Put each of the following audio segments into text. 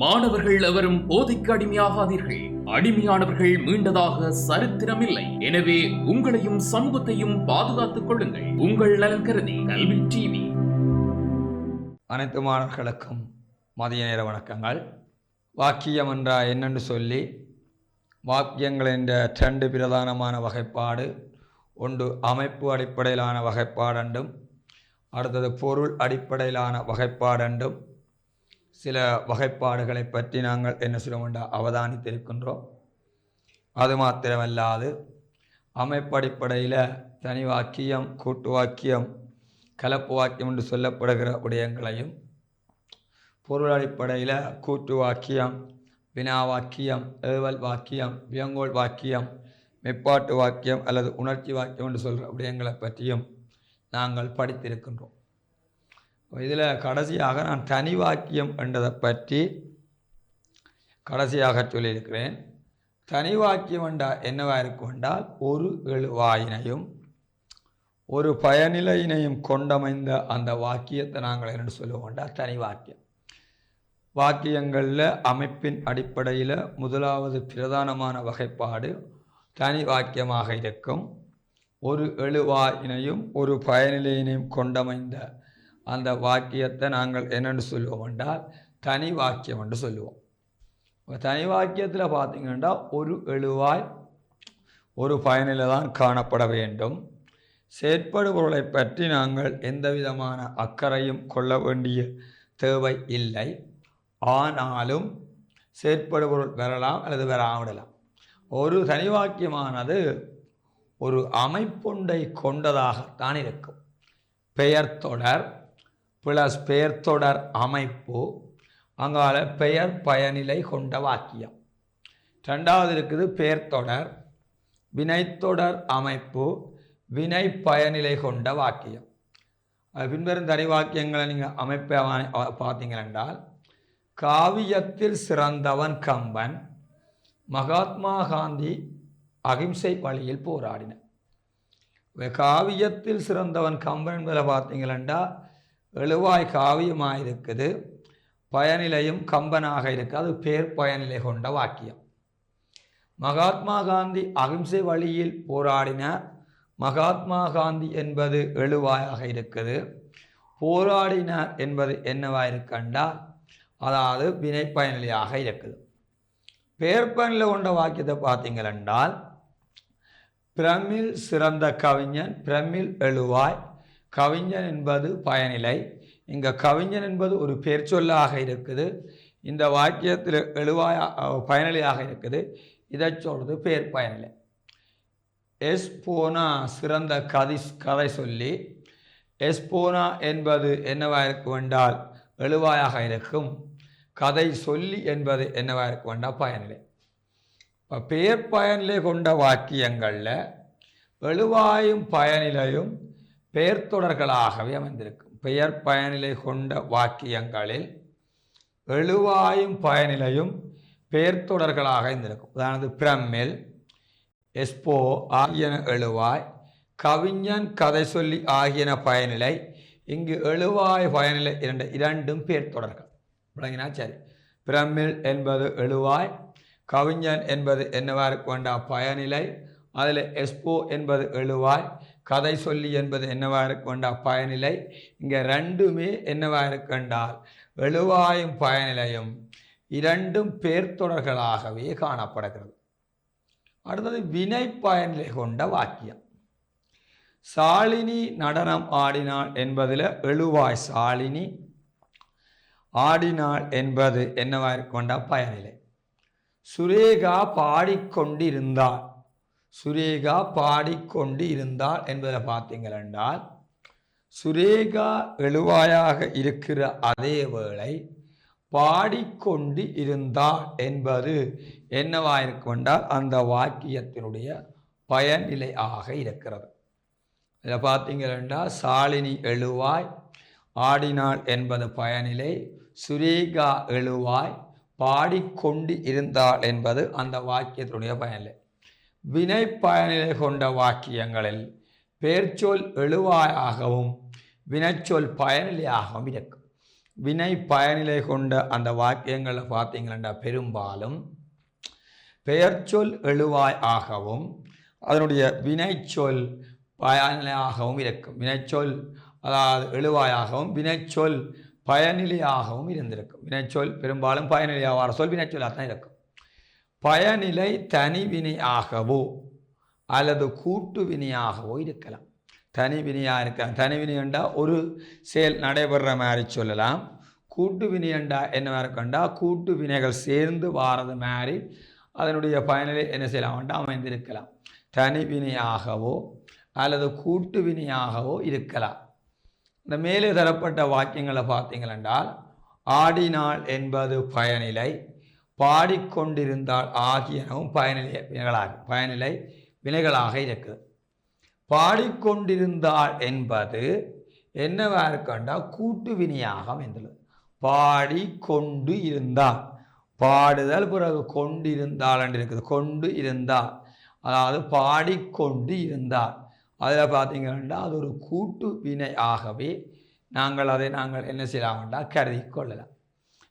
மாணவர்கள் எவரும் போதைக்கு அடிமையாகாதீர்கள். அடிமையானவர்கள் மீண்டதாக சரித்திரமில்லை. எனவே உங்களையும் சமூகத்தையும் பாதுகாத்துக் கொள்ளுங்கள். உங்கள் நலன் கருதி கல்வி டிவி. அனைத்து மாணவர்களுக்கும் மதிய நேர வணக்கங்கள். வாக்கியம் என்றால் என்னென்று சொல்லி வாக்கியங்கள் என்ற ரெண்டு பிரதானமான வகைப்பாடு ஒன்று அமைப்பு அடிப்படையிலான வகைப்பாடண்டும் அடுத்தது பொருள் அடிப்படையிலான வகைப்பாடண்டும் சில வகைப்பாடுகளை பற்றி நாங்கள் என்ன சொல்ல அவதானித்திருக்கின்றோம். அது மாத்திரமல்லாது அமைப்படிப்படையில் தனி வாக்கியம் கூட்டு வாக்கியம் கலப்பு வாக்கியம் என்று சொல்லப்படுகிற விடயங்களையும் பொருள் அடிப்படையில் கூட்டு வாக்கியம் வினா வாக்கியம் ஏவல் வாக்கியம் வியங்கோல் வாக்கியம் மெப்பாட்டு வாக்கியம் அல்லது உணர்ச்சி வாக்கியம் என்று சொல்கிற விடயங்களை பற்றியும் நாங்கள் படித்திருக்கின்றோம். இதில் கடைசியாக நான் தனி வாக்கியம் என்றதை பற்றி கடைசியாக சொல்லியிருக்கிறேன். தனி வாக்கியம் என்றால் என்னவாக இருக்கும் என்றால் ஒரு எழுவாயினையும் ஒரு பயனிலையினையும் கொண்டமைந்த அந்த வாக்கியத்தை நாங்கள் என்ன சொல்லுவோம் என்றால் தனி வாக்கியம். வாக்கியங்களில் அமைப்பின் அடிப்படையில் முதலாவது பிரதானமான வகைப்பாடு தனி வாக்கியமாக இருக்கும். ஒரு எழுவாயினையும் ஒரு பயனிலையினையும் கொண்டமைந்த அந்த வாக்கியத்தை நாங்கள் என்னென்னு சொல்லுவோம் என்றால் தனி வாக்கியம் என்று சொல்லுவோம். இப்போ தனி வாக்கியத்தில் பார்த்தீங்கன்னா ஒரு எழுவாய் ஒரு பயனில் தான் காணப்பட வேண்டும். செயற்படுபொருளை பற்றி நாங்கள் எந்த விதமான அக்கறையும் கொள்ள வேண்டிய தேவை இல்லை. ஆனாலும் செயற்படுபொருள் வரலாம் அல்லது வராவிடலாம். ஒரு தனி வாக்கியமானது ஒரு அமைப்புண்டை கொண்டதாகத்தான் இருக்கும். பெயர் தொடர் பிளஸ் பெயர் தொடர் அமைப்பு அங்கால பெயர் பயனிலை கொண்ட வாக்கியம். ரெண்டாவது இருக்குது பெயர் தொடர் வினைத்தொடர் அமைப்பு வினை பயனிலை கொண்ட வாக்கியம். அது பின்வரும் தனி வாக்கியங்களை நீங்கள் அமைப்பை பார்த்தீங்களென்றால் காவியத்தில் சிறந்தவன் கம்பன் மகாத்மா காந்தி அகிம்சை வழியில் போராடின. காவியத்தில் சிறந்தவன் கம்பன் என்பதை பார்த்தீங்களா எழுவாய் காவியமாக இருக்குது பயனிலையும் கம்பனாக இருக்குது அது பேர் பயனிலை கொண்ட வாக்கியம். மகாத்மா காந்தி அகிம்சை வழியில் போராடினார் மகாத்மா காந்தி என்பது எழுவாயாக இருக்குது. போராடினார் என்பது என்னவாக இருக்கண்டால் அதாவது வினை பயனிலையாக இருக்குது. பேர்பயனிலை கொண்ட வாக்கியத்தை பார்த்தீங்களென்றால் பிரமிழ் சிறந்த கவிஞன் பிரமிழ் எழுவாய் கவிஞன் என்பது பயனிலை. இங்கே கவிஞன் என்பது ஒரு பேர் சொல்லாக இருக்குது. இந்த வாக்கியத்தில் எழுவாய பயனிலையாக இருக்குது. இதை சொல்கிறது பேர் பயனிலை. எஸ் போனா சிறந்த கதை கதை சொல்லி எஸ் போனா என்பது என்னவாக இருக்கும் என்றால் எழுவாயாக இருக்கும். கதை சொல்லி என்பது என்னவாக இருக்கும் என்றால் பயனிலை. இப்போ பேர் பயனிலை கொண்ட வாக்கியங்களில் எழுவாயும் பயனிலையும் பெயர் தொடர்களாகவே அமைந்திருக்கும். பெயர் பயனிலை கொண்ட வாக்கியங்களில் எழுவாயும் பயனிலையும் பெயர் தொடர்களாக இருந்திருக்கும் அதாவது பிரம்மில் எஸ்போ ஆகியன எழுவாய் கவிஞன் கதை சொல்லி ஆகியன பயனிலை இங்கு எழுவாய் பயனிலை இரண்டு இரண்டும் பெயர் தொடர்கள் விளங்கினா சரி. பிரமில் என்பது எழுவாய் கவிஞன் என்பது என்னவாக இருக்க வேண்டாம் பயனிலை அதில் எஸ்போ என்பது எழுவாய் கதை சொல்லி என்பது என்னவாக இருக்க பயனிலை? இங்கே ரெண்டுமே என்னவாக இருக்கின்றால் எழுவாயும் பயனிலையும் இரண்டும் பேர்த்தொடர்களாகவே காணப்படுகிறது. அடுத்தது வினை பயனிலை கொண்ட வாக்கியம். சாலினி நடனம் ஆடினாள் என்பதில் எழுவாய் சாலினி ஆடினாள் என்பது என்னவாக இருக்க பயனிலை. சுரேகா பாடிக்கொண்டிருந்தாள் சுரேகா பாடிக்கொண்டு இருந்தாள் என்பதை பார்த்தீங்களென்றால் சுரேகா எழுவாயாக இருக்கிற அதே வேளை பாடிக்கொண்டு இருந்தாள் என்பது என்னவாயிருக்கும் என்றால் அந்த வாக்கியத்தினுடைய பயனிலை ஆக இருக்கிறது. இதில் பார்த்தீங்களா சாலினி எழுவாய் ஆடினாள் என்பது பயனிலை சுரேகா எழுவாய் பாடிக்கொண்டு இருந்தாள் என்பது அந்த வாக்கியத்தினுடைய பயனிலை. வினை பயனிலை கொண்ட வாக்கியங்களில் பேர்ச்சொல் எழுவாயாகவும் வினைச்சொல் பயனிலையாகவும் இருக்கும். வினை பயனிலை கொண்ட அந்த வாக்கியங்களை பார்த்தீங்கன்னா பெரும்பாலும் பெயர்ச்சொல் எழுவாய் ஆகவும் அதனுடைய வினைச்சொல் பயனிலையாகவும் இருக்கும். வினைச்சொல் அதாவது எழுவாயாகவும் வினைச்சொல் பயனிலையாகவும் இருந்திருக்கும். வினைச்சொல் பெரும்பாலும் பயனிலையாக வர சொல் வினைச்சொல்லாக தான் இருக்கும். பயனிலை தனி வினையாகவோ அல்லது கூட்டு வினையாகவோ இருக்கலாம். தனி வினையாக இருக்கலாம். தனி வினையண்டா ஒரு செயல் நடைபெற மாதிரி சொல்லலாம். கூட்டு வினையண்டா என்ன இருக்கண்டா கூட்டு வினைகள் சேர்ந்து வாரது மாதிரி அதனுடைய பயனிலை என்ன செய்யலாம்டா அமைந்திருக்கலாம். தனி வினையாகவோ அல்லது கூட்டு வினையாகவோ இருக்கலாம். இந்த மேலே தரப்பட்ட வாக்கியங்களை பார்த்தீங்களென்றால் ஆடினாள் என்பது பயனிலை பாடிக்கொண்டிருந்தால் ஆகியனவும் பயனிலை வினைகளாக பயனிலை வினைகளாக இருக்குது. பாடிக்கொண்டிருந்தாள் என்பது என்னவா இருக்கண்டா? கூட்டு வினையாக அமைந்துள்ளது பாடிக்கொண்டு இருந்தால். பாடுதல் பிறகு கொண்டிருந்தாள் என்று இருக்குது. கொண்டு இருந்தால். அதாவது பாடிக்கொண்டு இருந்தால். அதில் பார்த்தீங்கன்னா அது ஒரு கூட்டு வினை ஆகவே நாங்கள் அதை நாங்கள் என்ன செய்யலாம்டா கருதி கொள்ளலாம்.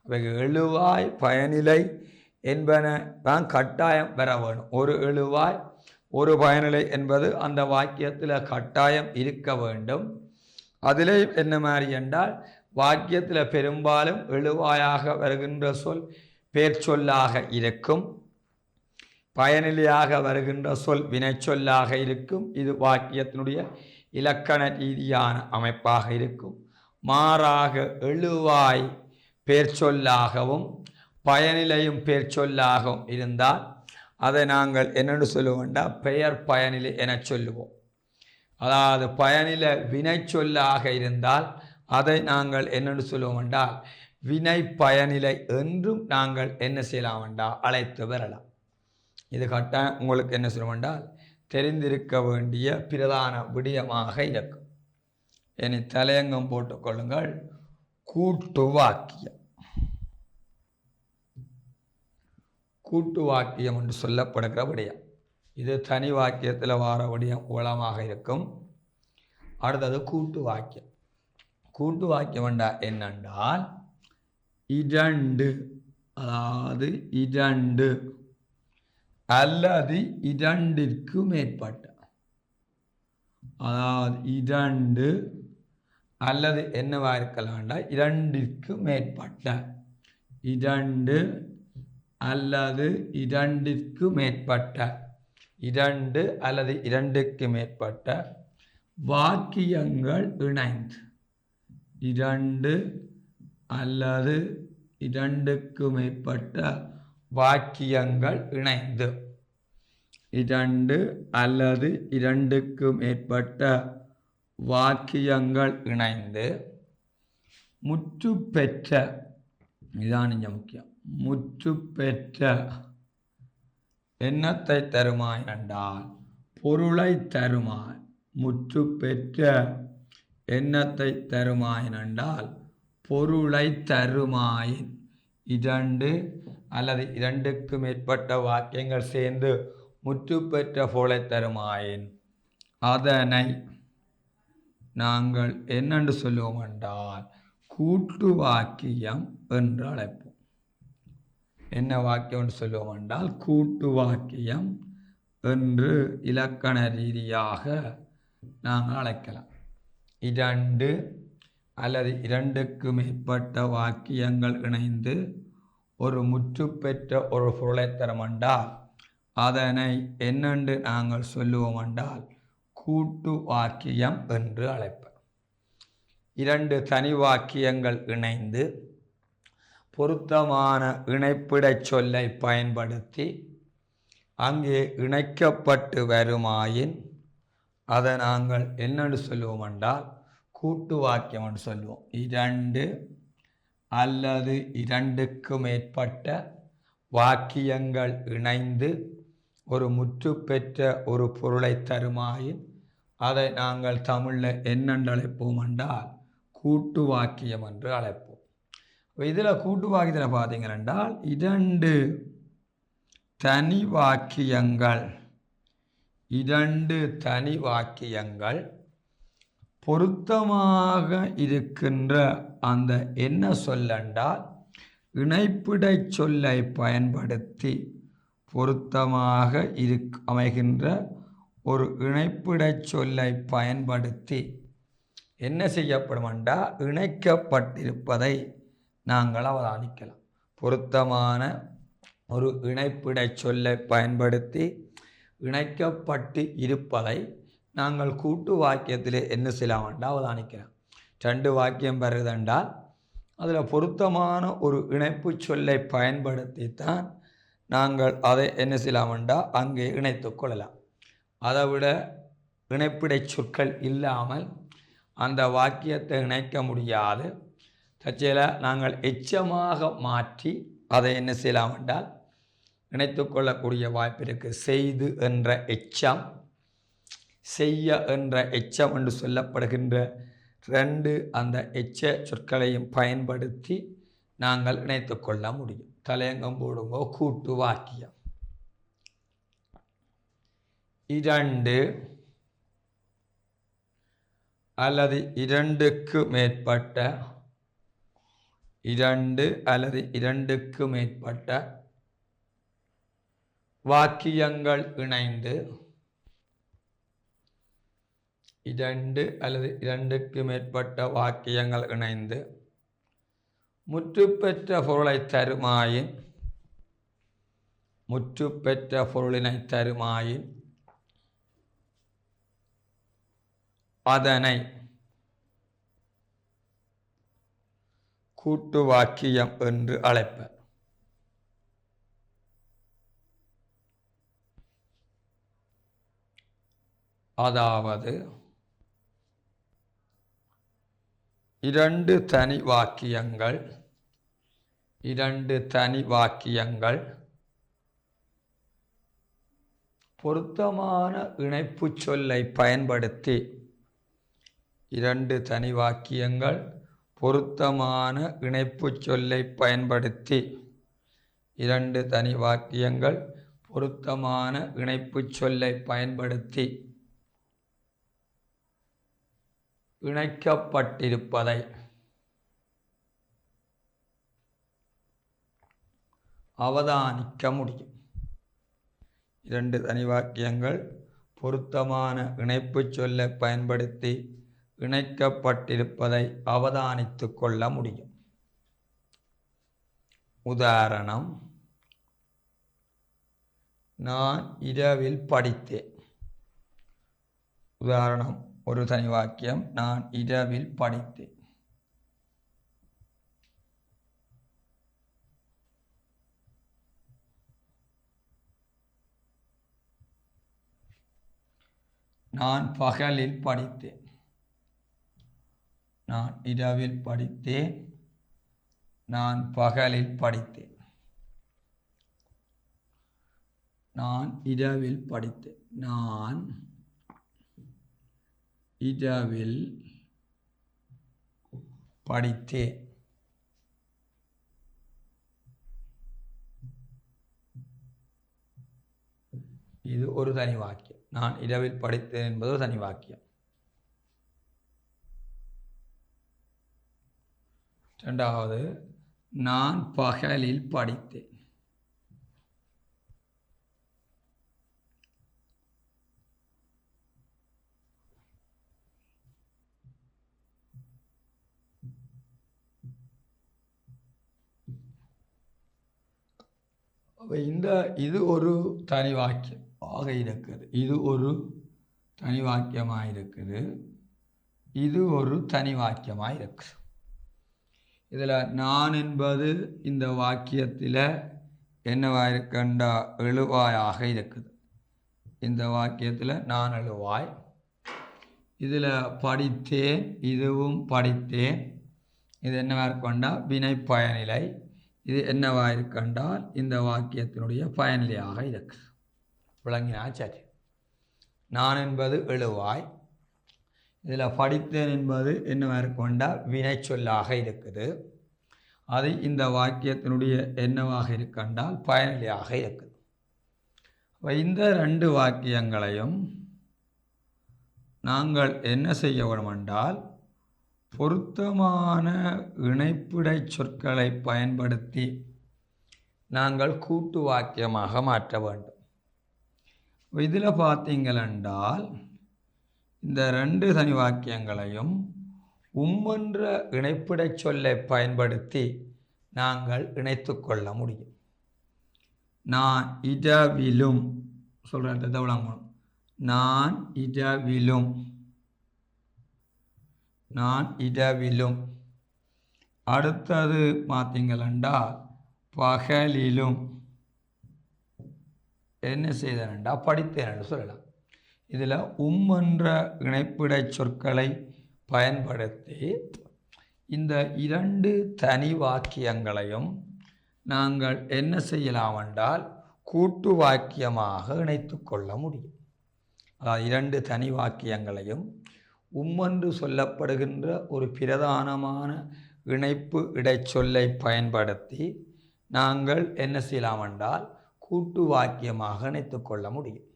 அப்போ எழுவாய் பயனிலை என்பன தான் கட்டாயம் பெற வேணும். ஒரு எழுவாய் ஒரு பயனிலை என்பது அந்த வாக்கியத்தில் கட்டாயம் இருக்க வேண்டும். அதிலே என்ன மாதிரி என்றால் வாக்கியத்தில் பெரும்பாலும் எழுவாயாக வருகின்ற சொல் பேர்ச்சொல்லாக இருக்கும். பயனிலையாக வருகின்ற சொல் வினைச்சொல்லாக இருக்கும். இது வாக்கியத்தினுடைய இலக்கண ரீதியான அமைப்பாக இருக்கும். மாறாக எழுவாய் பேர்ச்சொல்லாகவும் பயனிலையும் பேர்ச்சொல்லாகவும் இருந்தால் அதை நாங்கள் என்னென்னு சொல்லுவோம்டா? பெயர் பயனிலை என சொல்லுவோம். அதாவது பயனில வினை சொல்லாக இருந்தால் அதை நாங்கள் என்னென்னு சொல்லுவோம் என்றால் வினை பயனிலை என்றும் நாங்கள் என்ன செய்யலாம் என்றால் அழைத்து வரலாம். இது கட்டாயம் உங்களுக்கு என்ன சொல்லுவோம் என்றால் தெரிந்திருக்க வேண்டிய பிரதான விடயமாக இருக்கும். என்னை தலையங்கம் போட்டுக்கொள்ளுங்கள் கூட்டு வாக்கியம் கூட்டு வாக்கியம் என்று சொல்லப்படுகிற விடயம். இது தனி வாக்கியத்தில் வார விடயம் உளமாக இருக்கும். அடுத்தது கூட்டு வாக்கியம் கூட்டு வாக்கியம் என்றா என்னென்றால் இரண்டு அதாவது இரண்டு அல்லது இரண்டிற்கு மேற்பட்ட. அதாவது இரண்டு அல்லது என்னவா இருக்கலாம்டா இரண்டிற்கு மேற்பட்ட. இரண்டு அல்லது இரண்டிற்கு மேற்பட்ட. இரண்டு அல்லது இரண்டுக்கு மேற்பட்ட வாக்கியங்கள் இணைந்து. இரண்டு அல்லது இரண்டுக்கு மேற்பட்ட வாக்கியங்கள் இணைந்து. இரண்டு அல்லது இரண்டுக்கு மேற்பட்ட வாக்கியங்கள் இணைந்து முற்று பெற்ற இதான் இங்கே முக்கியம். முற்று பெற்ற எண்ணத்தை தருமாய் என்றால் பொருளை தருமாய். முற்று பெற்ற எண்ணத்தை தருமாய் என்றால் பொருளை தருமாயின் இரண்டு அல்லது இரண்டுக்கு மேற்பட்ட வாக்கியங்கள் சேர்ந்து முற்று பெற்ற பொருளை தருமாயின் அதனை நாங்கள் என்னென்று சொல்லுவோம் என்றால் கூட்டு வாக்கியம் என்று அழைப்போம் என்ன வாக்கியம்னு சொல்லுவோம் என்றால் கூட்டு வாக்கியம் என்று இலக்கண ரீதியாக நாங்கள் அழைக்கலாம். இரண்டு அல்லது இரண்டுக்கு மேற்பட்ட வாக்கியங்கள் இணைந்து ஒரு முற்று பெற்ற ஒரு பொருளை தரும் என்றால் அதனை என்னென்று நாங்கள் சொல்லுவோம் என்றால் கூட்டு வாக்கியம் என்று அழைப்பர். இரண்டு தனி வாக்கியங்கள் இணைந்து பொருத்தமான இணைப்பிடச் சொல்லை பயன்படுத்தி அங்கே இணைக்கப்பட்டு வருமாயின் அதை நாங்கள் என்னென்னு சொல்லுவோம் என்றால் கூட்டு வாக்கியம் என்று சொல்லுவோம். இரண்டு அல்லது இரண்டுக்கு மேற்பட்ட வாக்கியங்கள் இணைந்து ஒரு முற்று பெற்ற ஒரு பொருளை தருமாயின் அதை நாங்கள் தமிழில் என்னென்று அழைப்போம் என்றால் கூட்டு வாக்கியம் என்று அழைப்போம். இதில் கூட்டு வாக்கியத்தில் பார்த்தீங்கன்னால் இரண்டு தனி வாக்கியங்கள் இரண்டு தனி வாக்கியங்கள் பொருத்தமாக இருக்கின்ற அந்த என்ன சொல்லென்றால் இணைப்பிடை சொல்லை பயன்படுத்தி பொருத்தமாக இரு அமைகின்ற ஒரு இணைப்பிடச் சொல்லை பயன்படுத்தி என்ன செய்யப்படும் என்றால் இணைக்கப்பட்டிருப்பதை நாங்கள் அவதானிக்கலாம். பொருத்தமான ஒரு இணைப்பிடச் சொல்லை பயன்படுத்தி இணைக்கப்பட்டு இருப்பதை நாங்கள் கூட்டு வாக்கியத்தில் என்ன செய்யலாம் என்றால் அவதானிக்கலாம். ரெண்டு வாக்கியம் பெறுதென்றால் அதில் பொருத்தமான ஒரு இணைப்பு சொல்லை பயன்படுத்தித்தான் நாங்கள் அதை என்ன செய்யலாம் என்றால் அங்கே இணைத்து கொள்ளலாம். அதை விட இணைப்பிடை சொற்கள் இல்லாமல் அந்த வாக்கியத்தை இணைக்க முடியாது. தற்செயல நாங்கள் எச்சமாக மாற்றி அதை என்ன செய்யலாம் என்றால் இணைத்து கொள்ளக்கூடிய வாய்ப்பு இருக்குது செய்து என்ற எச்சம் செய்ய என்ற எச்சம் என்று சொல்லப்படுகின்ற ரெண்டு அந்த எச்ச சொற்களையும் பயன்படுத்தி நாங்கள் இணைத்து கொள்ள முடியும். தலையங்கம் போடுங்கோ கூட்டு வாக்கியம். இரண்டு அல்லது இரண்டுக்கு மேற்பட்ட இரண்டு அல்லது இரண்டுக்கு மேற்பட்ட வாக்கியங்கள் இணைந்து இரண்டு அல்லது இரண்டுக்கு மேற்பட்ட வாக்கியங்கள் இணைந்து முற்றுப்பெற்ற பொருளை தருமாயின் முற்றுப்பெற்ற பொருளினை தருமாயின் அதனை கூட்டு வாக்கியம் என்று அழைப்பர் அதாவது இரண்டு தனி வாக்கியங்கள் இரண்டு தனி வாக்கியங்கள் பொருத்தமான இணைப்புச் சொல்லை பயன்படுத்தி இரண்டு தனி வாக்கியங்கள் பொருத்தமான இணைப்புச் சொல்லை பயன்படுத்தி. இரண்டு தனி வாக்கியங்கள் பொருத்தமான இணைப்புச் சொல்லை பயன்படுத்தி. இணைக்கப்பட்டிருப்பதை. அவதானிக்க முடியும். இரண்டு தனி வாக்கியங்கள் பொருத்தமான இணைப்புச் சொல்லை பயன்படுத்தி. இணைக்கப்பட்டிருப்பதை அவதானித்து கொள்ள முடியும். உதாரணம் நான் இரவில் படித்தேன். உதாரணம் ஒரு தனி வாக்கியம் நான் இரவில் படித்தேன். நான் பகலில் படித்தேன். நான் இரவில் படித்தேன். நான் பகலில் படித்தேன். நான் இரவில் படித்தேன். நான் இரவில் படித்தேன். இது ஒரு தனி வாக்கியம். நான் இரவில் படித்தேன் என்பது ஒரு தனி வாக்கியம். ரெண்டாவது நான் பகலில் படித்தேன். இந்த இது ஒரு தனி வாக்கியம் ஆக இருக்குது. இது ஒரு தனி வாக்கியமாக இருக்குது இது ஒரு தனி வாக்கியமாக இருக்குது இதில் நான் என்பது இந்த வாக்கியத்தில் என்னவாக இருக்கண்டா எழுவாயாக இருக்குது. இந்த வாக்கியத்தில் நான் எழுவாய். இதில் படித்தேன் இதுவும் படித்தேன். இது என்னவாக இருக்கண்டா? வினை பயனிலை. இது என்னவாக இருக்கண்டால் இந்த வாக்கியத்தினுடைய பயனிலையாக இருக்குது. விளங்கினா சரி நான் என்பது எழுவாய். இதில் படித்தேன் என்பது என்னவாக கொண்ட வினை சொல்லாக இருக்குது. அது இந்த வாக்கியத்தினுடைய என்னவாக இருக்கின்றால் பயனிலையாக இருக்குது. அப்ப இந்த ரெண்டு வாக்கியங்களையும் நாங்கள் என்ன செய்ய வேண்டுமென்றால் பொருத்தமான இணைப்பிடை சொற்களை பயன்படுத்தி நாங்கள் கூட்டு வாக்கியமாக மாற்ற வேண்டும். இதில் பார்த்தீங்களென்றால் இந்த ரெண்டு தனி வாக்கியங்களையும் உம்மென்ற இணைப்பிடை சொல்லை பயன்படுத்தி நாங்கள் இணைத்து கொள்ள முடியும். நான் இடவிலும் சொல்கிற விளங்கணும் நான் இடவிலும் நான் இடவிலும் அடுத்தது பார்த்தீங்களா பகலிலும். என்ன செய்தேன்டா படித்தேன் சொல்லலாம். இதில் உம் என்ற இணைப்பிடை சொற்களை பயன்படுத்தி இந்த இரண்டு தனி வாக்கியங்களையும் நாங்கள் என்ன செய்யலாம் என்றால் கூட்டு வாக்கியமாக இணைத்து கொள்ள முடியும். அதாவது இரண்டு தனி வாக்கியங்களையும் உம்மென்று சொல்லப்படுகின்ற ஒரு பிரதானமான இணைப்பு இடைச்சொல்லை பயன்படுத்தி நாங்கள் என்ன செய்யலாம் என்றால் கூட்டு வாக்கியமாக இணைத்து கொள்ள முடியும்.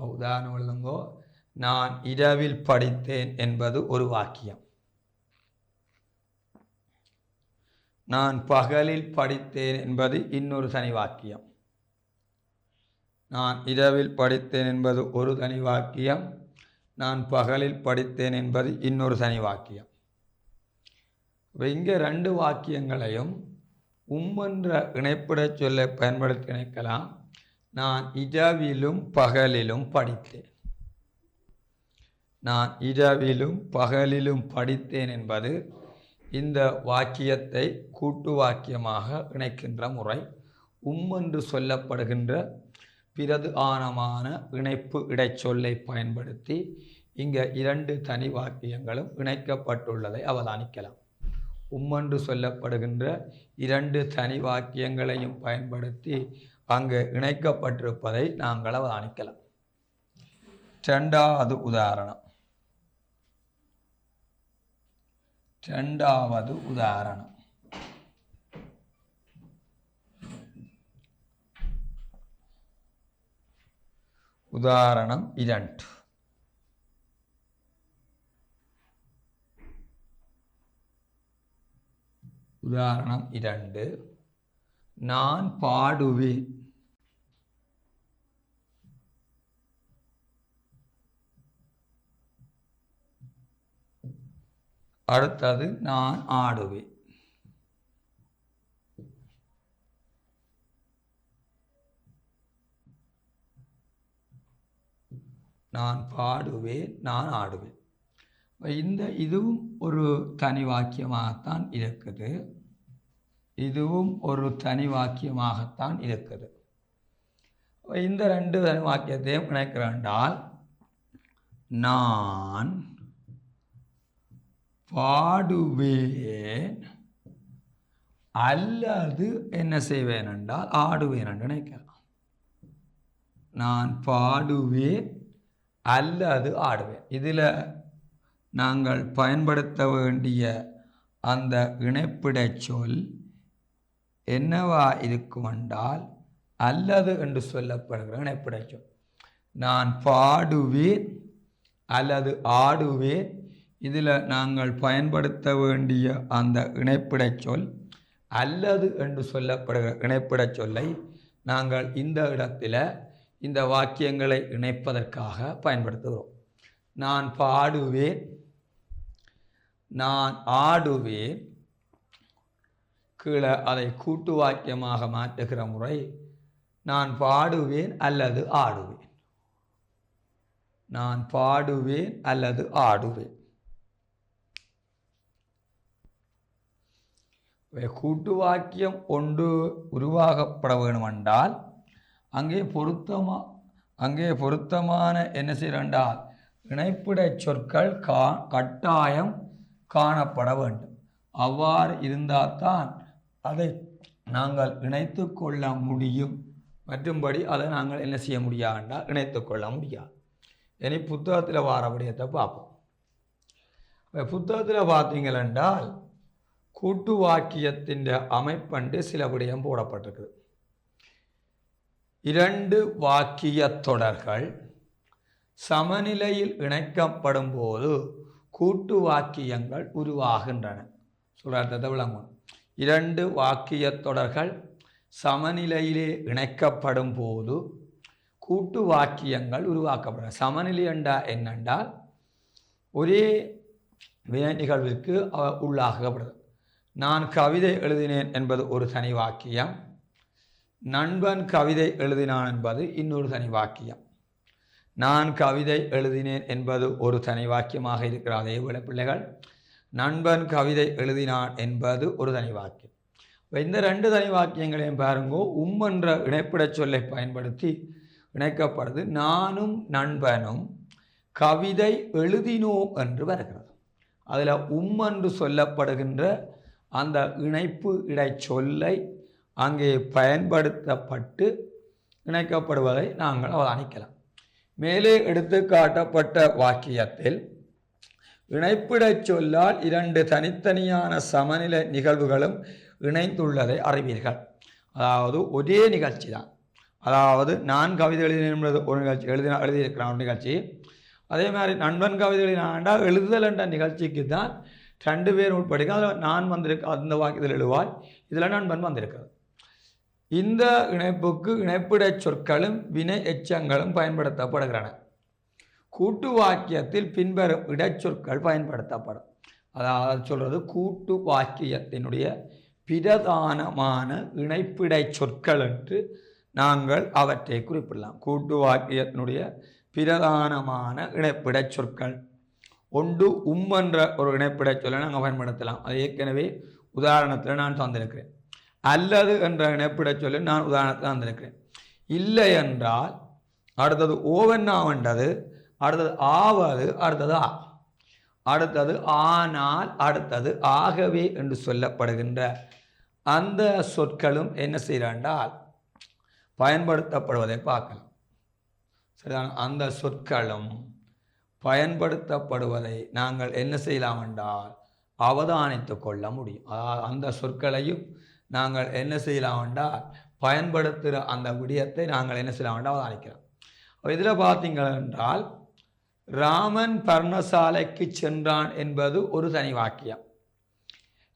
உதாரணம் எழுதுங்கோ நான் இரவில் படித்தேன் என்பது ஒரு வாக்கியம். நான் பகலில் படித்தேன் என்பது இன்னொரு தனி வாக்கியம். நான் இரவில் படித்தேன் என்பது ஒரு தனி வாக்கியம். நான் பகலில் படித்தேன் என்பது இன்னொரு தனி வாக்கியம். இப்போ இங்கே ரெண்டு வாக்கியங்களையும் உம்மென்ற இணைப்பிட சொல்லை பயன்படுத்தி இணைக்கலாம். நான் இரவிலும் பகலிலும் படித்தேன். நான் இரவிலும் பகலிலும் படித்தேன் என்பது இந்த வாக்கியத்தை கூட்டு வாக்கியமாக இணைக்கின்ற முறை உம் என்று சொல்லப்படுகின்ற பிறது ஆனமான இணைப்பு இடைச்சொல்லை பயன்படுத்தி இங்கே இரண்டு தனி வாக்கியங்களும் இணைக்கப்பட்டுள்ளதை அவதானிக்கலாம். உம்மன்று சொல்லப்படுகின்ற இரண்டு தனி வாக்கியங்களையும் பயன்படுத்தி அங்கு இணைக்கப்பட்டிருப்பதை நாங்கள் அவதானிக்கலாம். ரெண்டாவது உதாரணம். ரெண்டாவது உதாரணம். உதாரணம் இரண்டு. உதாரணம் இரண்டு. நான் பாடுவேன். அடுத்தது நான் ஆடுவேன். நான் பாடுவேன் நான் ஆடுவேன். இந்த இதுவும் ஒரு தனி வாக்கியமாகத்தான் இருக்குது. இதுவும் ஒரு தனி வாக்கியமாகத்தான் இருக்குது. இந்த ரெண்டு தனி வாக்கியத்தையும் இணைக்கிறேன்டால் நான் பாடுவேன் அல்லது என்ன செய்வேன் என்றால் ஆடுவேன் என்று நினைக்கலாம் நான் பாடுவேன் அல்லது ஆடுவேன். இதில் நாங்கள் பயன்படுத்த வேண்டிய அந்த இணைப்பிடச் சொல் என்னவா இருக்கும் என்றால் அல்லது என்று சொல்லப்படுகிற இணைப்பிடை சொல் நான் பாடுவேன் அல்லது ஆடுவேன். இதில் நாங்கள் பயன்படுத்த வேண்டிய அந்த இணைப்பிட சொல் அல்லது என்று சொல்லப்படுகிற இணைப்பிட சொல்லை நாங்கள் இந்த இடத்துல இந்த வாக்கியங்களை இணைப்பதற்காக பயன்படுத்துகிறோம். நான் பாடுவேன் நான் ஆடுவேன் கீழே அதை கூட்டு வாக்கியமாக மாற்றுகிற முறை நான் பாடுவேன் அல்லது ஆடுவேன். நான் பாடுவேன் அல்லது ஆடுவேன். கூட்டு வாக்கியம் ஒன்று உருவாகப்பட வேணுமென்றால் அங்கே பொருத்தமா அங்கே பொருத்தமான என்ன செய்யறால் இணைப்பிடை சொற்கள் கா கட்டாயம் காணப்பட வேண்டும். அவ்வாறு இருந்தால்தான் அதை நாங்கள் இணைத்து கொள்ள முடியும். மற்றும்படி அதை நாங்கள் என்ன செய்ய முடியாதுண்டா இணைத்து கொள்ள முடியாது இனி புத்தகத்தில் வாரபடியத்தை பார்ப்போம். இப்போ புத்தகத்தில் பார்த்தீங்களென்றால் கூட்டு வாக்கியத்தின் அமைப்பண்டு சில விடயம் போடப்பட்டிருக்குது. இரண்டு வாக்கிய தொடர்கள் சமநிலையில் இணைக்கப்படும் போது கூட்டு வாக்கியங்கள் உருவாகின்றன. சொல்கிறத விளங்கும் இரண்டு வாக்கியத் தொடர்கள் சமநிலையிலே இணைக்கப்படும் போது கூட்டு வாக்கியங்கள் உருவாக்கப்படும் சமநிலை என்றா என்னென்றால் ஒரே வினை நிகழ்விற்கு உள்ளாகப்படுது நான் கவிதை எழுதினேன் என்பது ஒரு தனி வாக்கியம். நண்பன் கவிதை எழுதினான் என்பது இன்னொரு தனி வாக்கியம். நான் கவிதை எழுதினேன் என்பது ஒரு தனி வாக்கியமாக இருக்கிற அதே போல பிள்ளைகள் நண்பன் கவிதை எழுதினான் என்பது ஒரு தனி வாக்கியம். இந்த ரெண்டு தனி வாக்கியங்களையும் பாருங்கோ உம் என்ற இணைப்பிடச் சொல்லை பயன்படுத்தி இணைக்கப்படுது நானும் நண்பனும் கவிதை எழுதினோம் என்று வருகிறது. அதில் உம் என்று சொல்லப்படுகின்ற அந்த இணைப்பு இடைச்சொல்லை அங்கே பயன்படுத்தப்பட்டு இணைக்கப்படுவதை நாங்கள் அவதானிக்கலாம். மேலே எடுத்து காட்டப்பட்ட வாக்கியத்தில் இணைப்பிடச் சொல்லால் இரண்டு தனித்தனியான சமநிலை நிகழ்வுகளும் இணைந்துள்ளதை அறிவீர்கள். அதாவது ஒரே நிகழ்ச்சி தான். அதாவது நான் கவிதை எழுதினது ஒரு நிகழ்ச்சி எழுதின எழுதியிருக்கிறான் ஒரு நிகழ்ச்சி. அதே மாதிரி நண்பன் கவிதைகளை எழுதினாண்டா எழுதுதல் என்ற நிகழ்ச்சிக்கு தான் ரெண்டு பேர் உட்படுங்க அதில் நான் வந்திருக்க அந்த வாக்கியத்தில் எழுவாய் இதில் நண்பன் வந்திருக்கிறது இந்த இணைப்புக்கு இணைப்பிடச் சொற்களும் வினை எச்சங்களும் பயன்படுத்தப்படுகின்றன. கூட்டு வாக்கியத்தில் பின்வரும் இடைச்சொற்கள் பயன்படுத்தப்படும். அதாவது சொல்கிறது கூட்டு வாக்கியத்தினுடைய பிரதானமான இணைப்பிடை சொற்கள் என்று நாங்கள் அவற்றை குறிப்பிடலாம். கூட்டு வாக்கியத்தினுடைய பிரதானமான இணைப்பிடை சொற்கள். ஒன்று உம் என்ற ஒரு இணைப்பிடை சொல்லை நாங்கள் பயன்படுத்தலாம். அது ஏற்கனவே உதாரணத்தில் நான் தந்திருக்கிறேன். அல்லது என்ற இணைப்பிடை சொல்லி நான் உதாரணத்தில் தந்திருக்கிறேன். இல்லை என்றால் அடுத்தது ஓவென்னாவென்றது அடுத்தது ஆவது அடுத்தது ஆ. அடுத்தது ஆனால் அடுத்தது ஆகவே என்று சொல்லப்படுகின்ற அந்த சொற்களும் என்ன செய்கிறாண்டால் பயன்படுத்தப்படுவதை பார்க்கலாம். சரிதான்? அந்த சொற்களும் பயன்படுத்தப்படுவதை நாங்கள் என்ன செய்யலாம் என்றால் அவதானித்து கொள்ள முடியும். அந்த சொற்களையும் நாங்கள் என்ன செய்யலாம் என்றால் பயன்படுத்துகிற அந்த விடயத்தை நாங்கள் என்ன செய்யலாம் என்றால் அவதானிக்கிறோம் இதில் பார்த்தீங்க என்றால் ராமன் பர்ணசாலைக்கு சென்றான் என்பது ஒரு தனி வாக்கியம்.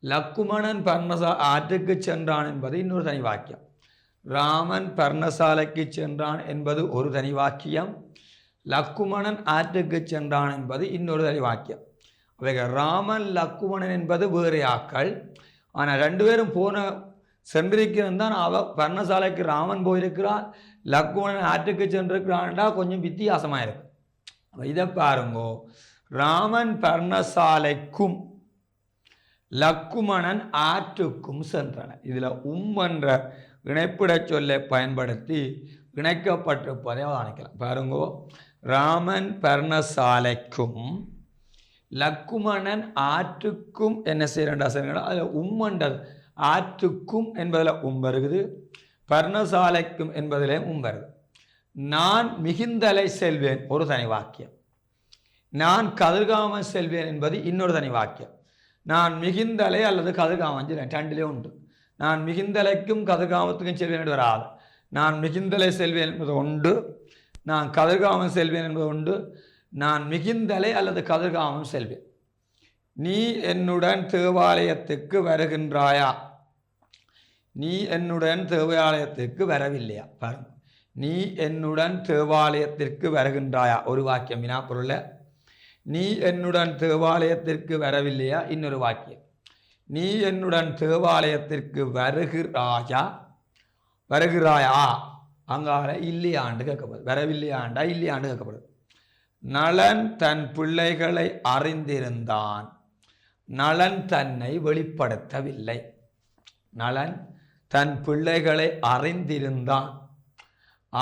லக்குமணன் பர்ணசா ஆற்றுக்கு சென்றான் என்பது இன்னொரு தனி வாக்கியம். ராமன் பர்ணசாலைக்கு சென்றான் என்பது ஒரு தனி வாக்கியம். லக்குமணன் ஆற்றுக்கு சென்றான் என்பது இன்னொரு தனி வாக்கியம். அவைகள் ராமன் லக்குமணன் என்பது வேறு ஆக்கள். ஆனால் ரெண்டு பேரும் போன சென்றிருக்கிறன் தான் அவ பர்ணசாலைக்கு ராமன் போயிருக்கிறான் லக்குமணன் ஆற்றுக்கு சென்றிருக்கிறான்டா கொஞ்சம் வித்தியாசமாக இருக்கு. இதை பாருங்கோ. ராமன் பர்ணசாலைக்கும் லக்குமணன் ஆற்றுக்கும் சென்றன. இதில் உம் என்ற இணைப்பிடச் சொல்லை பயன்படுத்தி இணைக்கப்பட்டிருப்பதை அவதானிக்கலாம் பாருங்கோ. ராமன் பர்ணசாலைக்கும் லக்குமணன் ஆற்றுக்கும் என்ன செய்யறா செய்யறா அதில் உம்மன்றது ஆற்றுக்கும் என்பதில் உம் வருகுது. பர்ணசாலைக்கும் என்பதிலே உம் வருது. நான் மிகுந்தலை செல்வேன். ஒரு தனி வாக்கியம். நான் கதிர்காமல் செல்வேன் என்பது இன்னொரு தனி வாக்கியம். நான் மிகுந்தலை அல்லது கதிர்காமம் சொல்லேன் ரெண்டிலே உண்டு. நான் மிகுந்தலைக்கும் கதிர்காமத்துக்கும் செல்வேன் என்று வராது. நான் மிகுந்தலை செல்வேன் என்பது உண்டு. நான் கதிர்காமம் செல்வேன் என்பது உண்டு. நான் மிகுந்தலை அல்லது கதிர்காமம் செல்வேன். நீ என்னுடன் தேவாலயத்துக்கு வருகின்றாயா? நீ என்னுடன் தேவாலயத்துக்கு வரவில்லையா? பாருங்க. நீ என்னுடன் தேவாலயத்திற்கு வருகின்றாயா? ஒரு வாக்கியம் வினா பொருள. நீ என்னுடன் தேவாலயத்திற்கு வரவில்லையா? இன்னொரு வாக்கியம். நீ என்னுடன் தேவாலயத்திற்கு வருகிறாயா? வருகிறாயா? அங்கால இல்லையாண்டு கேட்கப்படுது. வரவில்லையாண்டா இல்லையாண்டு கேட்கப்படுது. நலன் தன் பிள்ளைகளை அறிந்திருந்தான். நலன் தன்னை வெளிப்படுத்தவில்லை. நலன் தன் பிள்ளைகளை அறிந்திருந்தான்.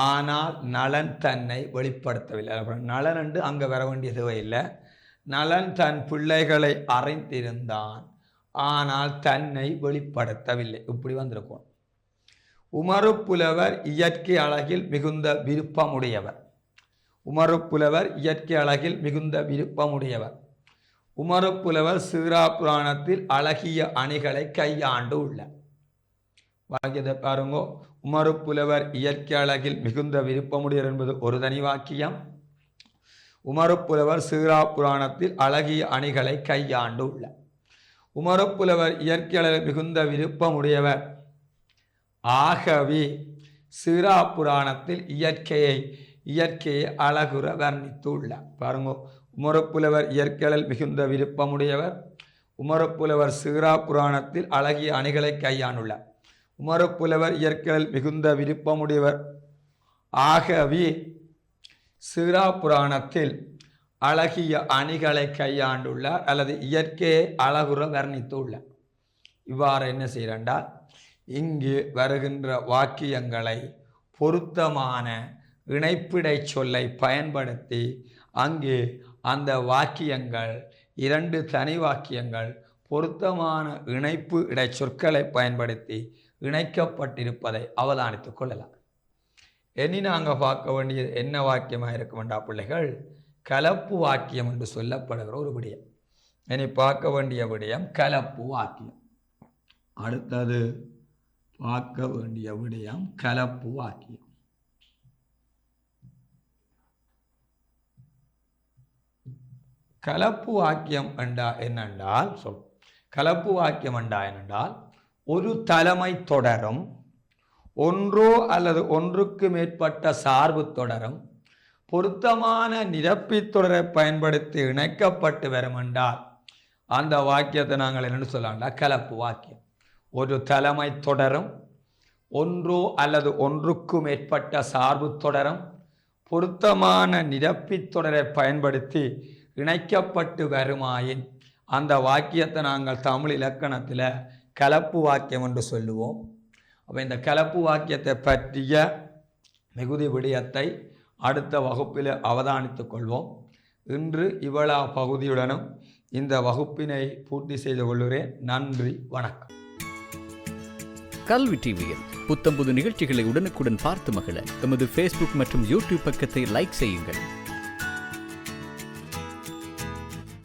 ஆனால் நலன் தன்னை வெளிப்படுத்தவில்லை. நலன் என்று அங்கே வர வேண்டிய தேவையில்லை நலன் தன் பிள்ளைகளை அறிந்திருந்தான். ஆனால் தன்னை வெளிப்படுத்தவில்லை. இப்படி வந்திருக்கும். உமரு புலவர் இயற்கை அழகில் மிகுந்த விருப்பமுடையவர். உமரு புலவர் இயற்கை அழகில் மிகுந்த விருப்பமுடையவர். உமரு புலவர் சீரா புராணத்தில் அழகிய அணிகளை கையாண்டு உள்ளார். வாக்கியத்தை பாருங்கோ. உமறு புலவர் இயற்கை அழகில் மிகுந்த விருப்பமுடையர் என்பது ஒரு தனி வாக்கியம். உமரப்புலவர் சீரா புராணத்தில் அழகிய அணிகளை கையாண்டு உள்ள உமரப்புலவர் இயற்கையில் மிகுந்த விருப்பமுடையவர். ஆகவே சீரா புராணத்தில் இயற்கையை இயற்கையை அழகுற வர்ணித்துள்ளார். பாருங்கோ. உமரப்புலவர் இயற்கையில் மிகுந்த விருப்பமுடையவர். உமரப்புலவர் சீரா புராணத்தில் அழகிய அணிகளை கையாண்டுள்ளார். உமரப்புலவர் இயற்கையில் மிகுந்த விருப்பமுடையவர். ஆகவே சிரா புராணத்தில் அழகிய அணிகளை கையாண்டுள்ளார் அல்லது இயற்கையை அழகுற வர்ணித்துள்ளார். இவ்வாறு என்ன செய்கிறண்டா இங்கு வருகின்ற வாக்கியங்களை பொருத்தமான இணைப்பிடை சொல்லை பயன்படுத்தி அங்கு அந்த வாக்கியங்கள் இரண்டு தனி வாக்கியங்கள் பொருத்தமான இணைப்பு இடை சொற்களை பயன்படுத்தி இணைக்கப்பட்டிருப்பதை அவதானித்துக் கொள்ளலாம். இனி நாங்கள் பார்க்க வேண்டியது என்ன வாக்கியமாக இருக்க வேண்டா பிள்ளைகள்? கலப்பு வாக்கியம் என்று சொல்லப்படுகிற ஒரு விடயம். இனி பார்க்க வேண்டிய விடயம் கலப்பு வாக்கியம். அடுத்தது பார்க்க வேண்டிய விடயம் கலப்பு வாக்கியம். கலப்பு வாக்கியம் என்றா என்னென்றால் சொல். கலப்பு வாக்கியம் என்றா என்னென்றால் ஒரு தலைமை தொடரும் ஒன்றோ அல்லது ஒன்றுக்கு மேற்பட்ட சார்பு தொடரும் பொருத்தமான நிரப்பி தொடரை பயன்படுத்தி இணைக்கப்பட்டு வரும் என்றால் அந்த வாக்கியத்தை நாங்கள் என்னென்னு சொல்லலாம்டா? கலப்பு வாக்கியம். ஒரு தலைமை தொடரும் ஒன்றோ அல்லது ஒன்றுக்கு மேற்பட்ட சார்பு தொடரும் பொருத்தமான நிரப்பி தொடரை பயன்படுத்தி இணைக்கப்பட்டு வருமாயின் அந்த வாக்கியத்தை நாங்கள் தமிழ் இலக்கணத்தில் கலப்பு வாக்கியம் என்று சொல்லுவோம். அப்போ இந்த கலப்பு வாக்கியத்தை பற்றிய மிகுதி விடயத்தை அடுத்த வகுப்பில் அவதானித்துக் கொள்வோம். இன்று இவ்வளா பகுதியுடனும் இந்த வகுப்பினை பூர்த்தி செய்து கொள்கிறேன். நன்றி வணக்கம். கல்வி டிவியில் புத்தம்புது நிகழ்ச்சிகளை உடனுக்குடன் பார்த்து மகிழ எமது ஃபேஸ்புக் மற்றும் யூடியூப் பக்கத்தை லைக் செய்யுங்கள்.